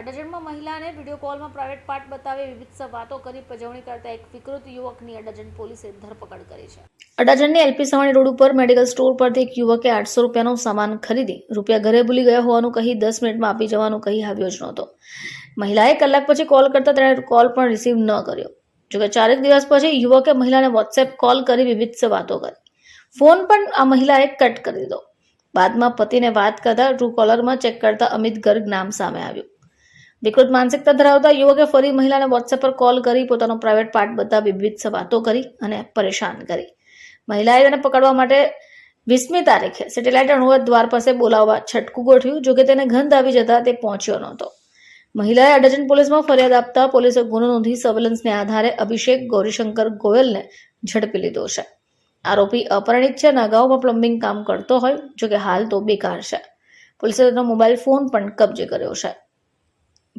અડાજણમાં મહિલાને video કોલમાં private part બતાવી વિવિધ વાતો કરી પજવણી કરતા એક વિકૃત યુવકની અડજણ પોલીસે ધરપકડ કરી છે. અડાજણની એલપી સવાણી રોડ ઉપર મેડિકલ સ્ટોર પરથી એક યુવકે આઠસો રૂપિયાનો સામાન ખરીદી, રૂપિયા ઘરે ભૂલી ગયા હોવાનું કહી દસ મિનિટમાં આપી જવાનું કહી આવ્યો જ નહોતો. મહિલાએ કલાક પછી કોલ કરતા તેણે કોલ પણ રિસીવ ન કર્યો. જોકે ચારેક દિવસ પછી યુવકે મહિલાને વોટ્સએપ કોલ કરી વિવિધ વાતો કરી. ફોન પણ આ મહિલાએ કટ કરી દીધો. બાદમાં પતિને વાત કરતા ટ્રુ કોલરમાં ચેક કરતા અમિત ગર્ગ નામ સામે આવ્યું. વિકૃત માનસિકતા ધરાવતા યુવકે ફરી મહિલાને વોટ્સએપ પર કોલ કરી પોતાનો પ્રાઇવેટ પાર્ટ બતાવી વિવિધ વાતો કરી અને પરેશાન કરી. મહિલાએ તેને પકડવા માટે વીસમી તારીખે સેટેલાઇટ અણુવત દ્વાર પાસે બોલાવવા છટકું ગોઠવ્યું જોકે તેને ગંધ આવી જતા તે પહોંચ્યો નહોતો. મહિલાએ અડજન પોલીસમાં ફરિયાદ આપતા પોલીસે ગુનો નોંધી સર્વેલન્સને આધારે અભિષેક ગૌરીશંકર ગોયલને ઝડપી લીધો છે. આરોપી અપરિણિત છે અને અગાઉમાં પ્લમ્બિંગ કામ કરતો હોય જોકે હાલ તો બેકાર છે. પોલીસે તેનો મોબાઈલ ફોન પણ કબજે કર્યો છે.